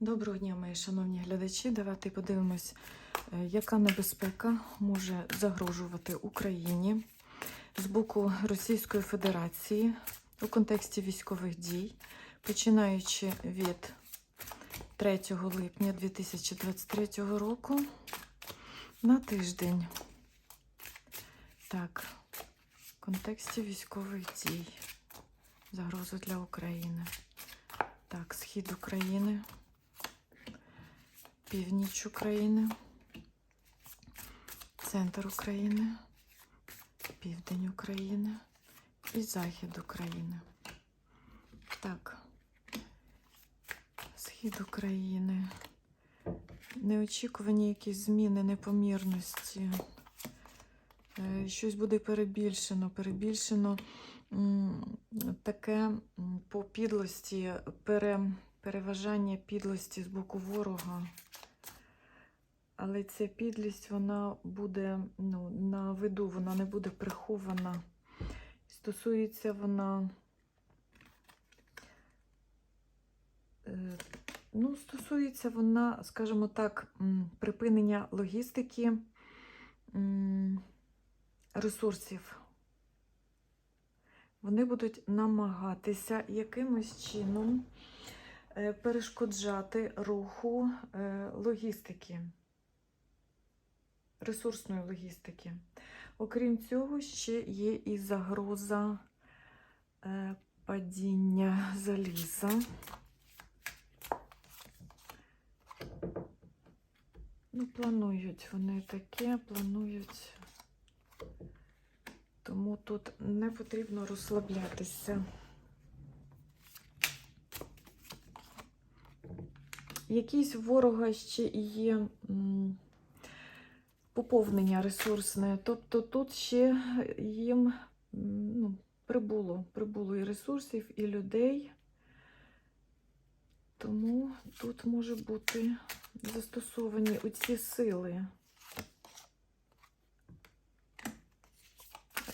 Доброго дня, мої шановні глядачі. Давайте подивимось, е, яка небезпека може загрожувати Україні з боку Російської Федерації у контексті військових дій, починаючи від 3 липня 2023 року на тиждень. Так, в контексті військових дій. Загроза для України. Так, схід України, північ України, центр України, південь України і захід України. Так, схід України. Неочікувані якісь зміни непомірності. Е, Щось буде перебільшено, перебільшено таке по підлості, пере, переважання підлості з боку ворога. Але ця підлість вона буде ну, на виду, вона не буде прихована. Стосується вона. е, Ну, стосується вона, скажімо так, припинення логістики ресурсів. Вони будуть намагатися якимось чином е, перешкоджати руху е, логістики, ресурсної логістики. Окрім цього, ще є і загроза е, падіння заліза. Ну, планують вони таке, планують. Тому тут не потрібно розслаблятися. Якісь ворога ще є поповнення ресурсне. Тобто тут ще їм ну, прибуло, прибуло і ресурсів, і людей. Тому тут може бути застосовані оці сили.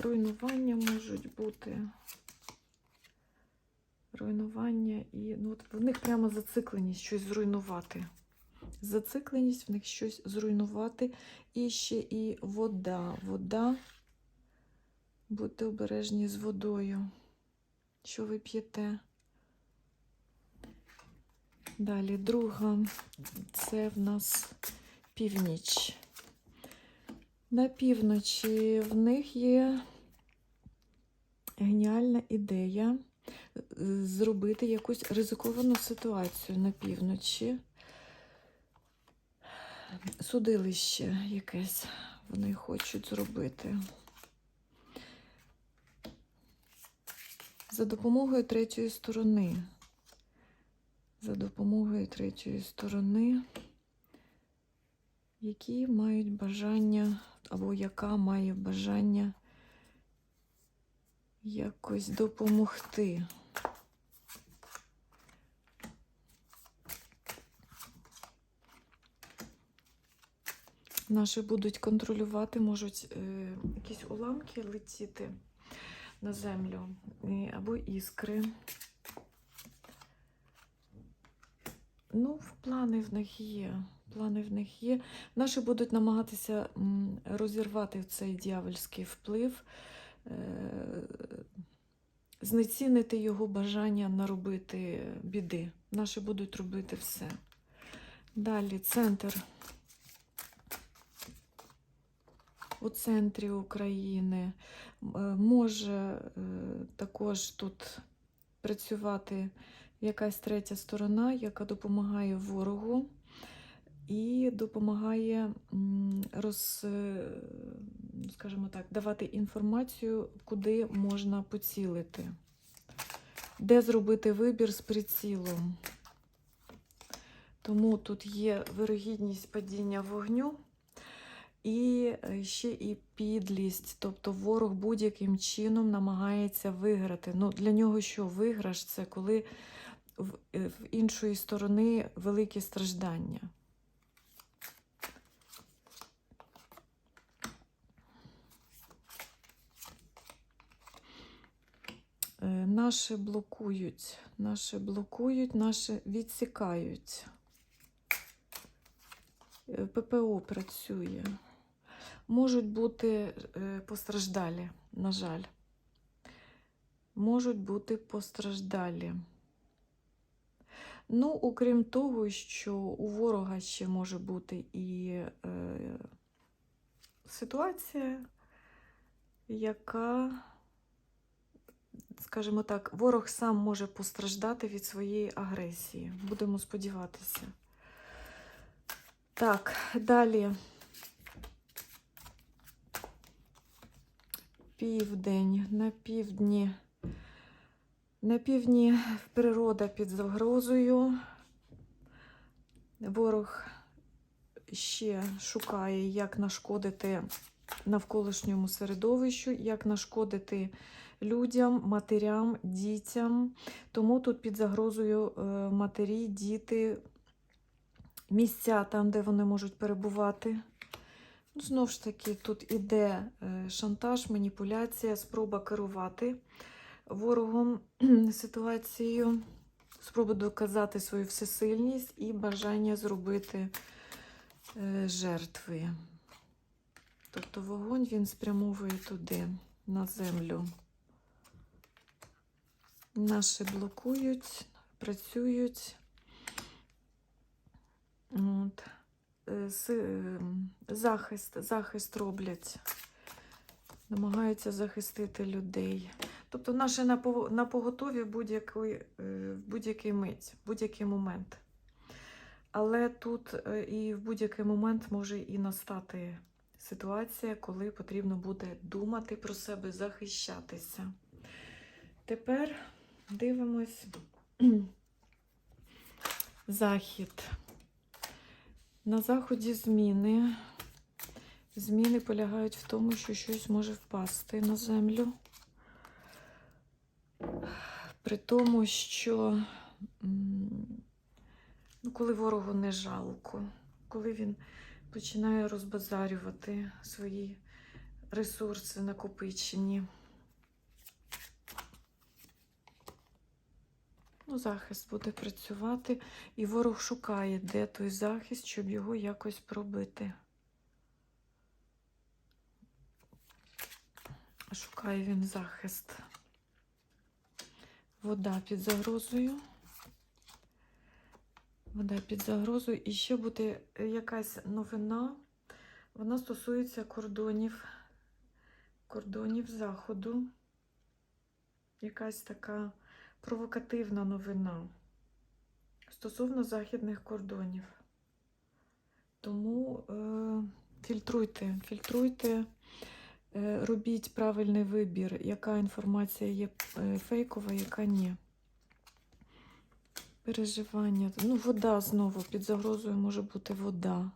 Руйнування можуть бути. Руйнування і ну, от в них прямо зацикленість щось зруйнувати. Зацикленість в них щось зруйнувати. І ще і вода. Вода. Будьте обережні з водою. Що ви п'єте? Далі друга це в нас північ. На півночі в них є геніальна ідея е, зробити якусь ризиковану ситуацію на півночі. Судилище якесь вони хочуть зробити. За допомогою третьої сторони. За допомогою третьої сторони, які мають бажання, або яка має бажання якось допомогти. Наші будуть контролювати, можуть е, якісь уламки летіти на землю, або іскри. Ну, плани в них є. Плани в них є. Наші будуть намагатися розірвати цей дьявольський вплив, е, знецінити його бажання наробити біди. Наші будуть робити все. Далі центр. У центрі України е, може е, також тут працювати якась третя сторона, яка допомагає ворогу і допомагає роз, е, скажімо так, давати інформацію, куди можна поцілити, де зробити вибір з прицілом. Тому тут є вирогідність падіння вогню. І е, ще і підлість, тобто ворог будь-яким чином намагається виграти. Ну, Для нього що виграш це коли в, е, в іншої сторони великі страждання. Е, Наші блокують, наші блокують, наші відсікають. ППО працює. Можуть бути е, постраждалі, на жаль. Можуть бути постраждалі. Ну, окрім того, що у ворога ще може бути і е, ситуація, яка, скажімо так, ворог сам може постраждати від своєї агресії. Будемо сподіватися. Так, далі. Південь, на півдні. На півдні природа під загрозою. Ворог ще шукає, як нашкодити навколишньому середовищу, як нашкодити людям, матерям, дітям. Тому тут під загрозою е, матері, діти, місця там, де вони можуть перебувати. Ну, Знову ж таки, тут іде е, шантаж, маніпуляція, спроба керувати ворогом ситуацією, спроба доказати свою всесильність і бажання зробити е, жертви. Тобто вогонь він спрямовує туди, на землю. Наші блокують, працюють. От. Е, е, Захист, захист роблять, намагаються захистити людей. Тобто наше на поготові будь-який, е, будь-який мить, будь-який момент. Але тут е, і в будь-який момент може і настати ситуація, коли потрібно буде думати про себе, захищатися. Тепер дивимось захід. На заході зміни. Зміни полягають в тому, що щось може впасти на землю. При тому, що ну, коли ворогу не жалко, коли він починає розбазарювати свої ресурси накопичені. Ну, захист буде працювати, і ворог шукає, де той захист, щоб його якось пробити. Шукає він захист. Вода під загрозою. Вода під загрозою. І ще буде е, якась новина. Вона стосується кордонів, кордонів Заходу. Якась така провокативна новина стосовно західних кордонів. Тому е, фільтруйте, фільтруйте, е, робіть правильний вибір, яка інформація є е, фейкова, яка ні. Переживання. Ну, вода знову під загрозою може бути вода.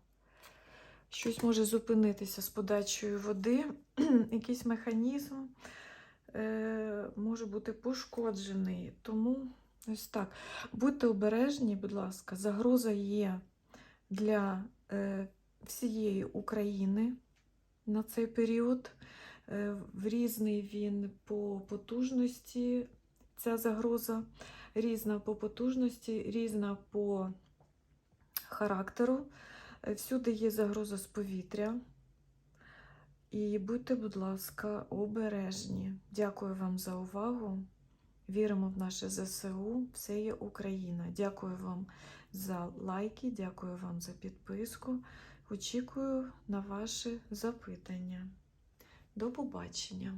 Щось може зупинитися з подачею води, якийсь механізм може бути пошкоджений. Тому ось так. Будьте обережні, будь ласка, загроза є для е, всієї України на цей період. Е, в різний він по потужності, ця загроза різна по потужності, різна по характеру. Е, Всюди є загроза з повітря. І будьте, будь ласка, обережні. Дякую вам за увагу. Віримо в наше ЗСУ. Все є Україна. Дякую вам за лайки, дякую вам за підписку. Очікую на ваші запитання. До побачення!